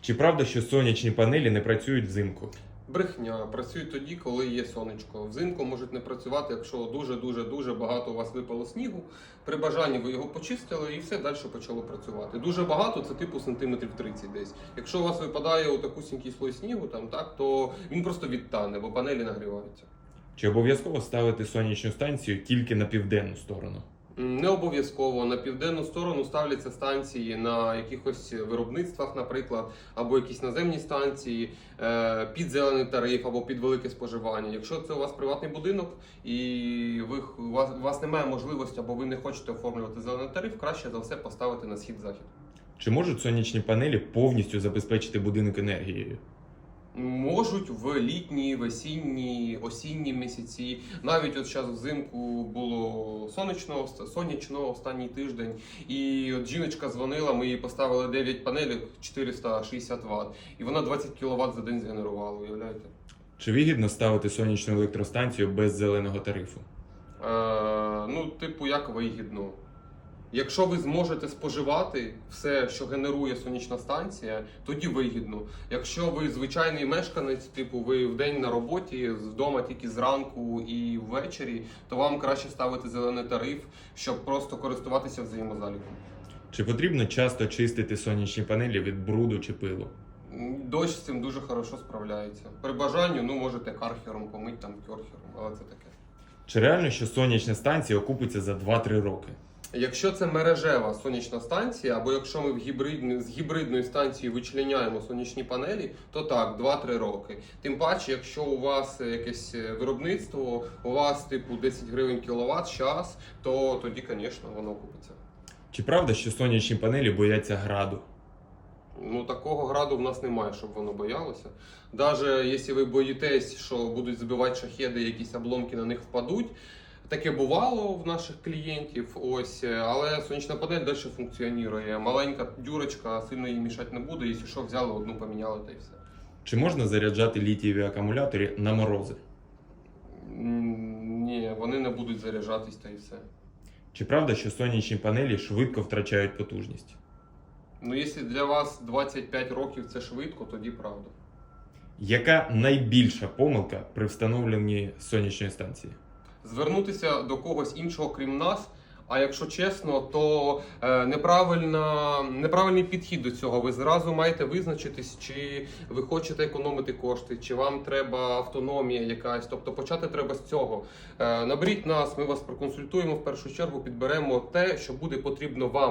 Чи правда, що сонячні панелі не працюють взимку? Брехня працюють тоді, коли є сонечко. Взимку можуть не працювати, якщо дуже дуже дуже багато у вас випало снігу. При бажанні ви його почистили і все далі почало працювати. Дуже багато це типу сантиметрів 30 десь. Якщо у вас випадає отакусінький слой снігу, там так то він просто відтане, бо панелі нагріваються. Чи обов'язково ставити сонячну станцію тільки на південну сторону? Не обов'язково на південну сторону ставляться станції на якихось виробництвах, наприклад, або якісь наземні станції е, під зелений тариф або під велике споживання. Якщо це у вас приватний будинок і ви у вас, у вас немає можливості або ви не хочете оформлювати зелений тариф, краще за все поставити на схід-захід. Чи можуть сонячні панелі повністю забезпечити будинок енергією? Можуть в літні, в осінні, осінні місяці. Навіть от зараз взимку було сонячно, сонячно останній тиждень. І от жіночка дзвонила, ми їй поставили 9 панелей 460 Вт. І вона 20 кВт за день згенерувала, уявляєте? Чи вигідно ставити сонячну електростанцію без зеленого тарифу? Е, ну, типу, як вигідно. Якщо ви зможете споживати все, що генерує сонячна станція, тоді вигідно. Якщо ви звичайний мешканець, типу ви вдень на роботі, вдома тільки зранку і ввечері, то вам краще ставити зелений тариф, щоб просто користуватися взаємозаліком. Чи потрібно часто чистити сонячні панелі від бруду чи пилу? Дощ з цим дуже хорошо справляється. При бажанню, ну можете кархером помити там кьорхером, але це таке. Чи реально, що сонячна станція окупиться за 2-3 роки? Якщо це мережева сонячна станція, або якщо ми в гібридні, з гібридної станції вичленяємо сонячні панелі, то так, 2-3 роки. Тим паче, якщо у вас якесь е, виробництво, у вас типу 10 гривень кіловат час, то тоді, звісно, воно купиться. Чи правда, що сонячні панелі бояться граду? Ну такого граду в нас немає, щоб воно боялося. Навіть якщо ви боїтесь, що будуть збивати шахеди, якісь обломки на них впадуть. Таке бувало в наших клієнтів, ось, е, але сонячна панель далі функціонує. Маленька дюрочка сильно їй мішати не буде, якщо що, взяли одну, поміняли та й все. Чи можна заряджати літієві акумулятори на морози? Ні, вони не будуть заряджатись та й все. Чи правда, що сонячні панелі швидко втрачають потужність? Ну, якщо для вас 25 років це швидко, тоді правда. Яка найбільша помилка при встановленні сонячної станції? Звернутися до когось іншого, крім нас. А якщо чесно, то е, неправильна, неправильний підхід до цього. Ви зразу маєте визначитись, чи ви хочете економити кошти, чи вам треба автономія якась. Тобто почати треба з цього. Е, наберіть нас, ми вас проконсультуємо в першу чергу, підберемо те, що буде потрібно вам.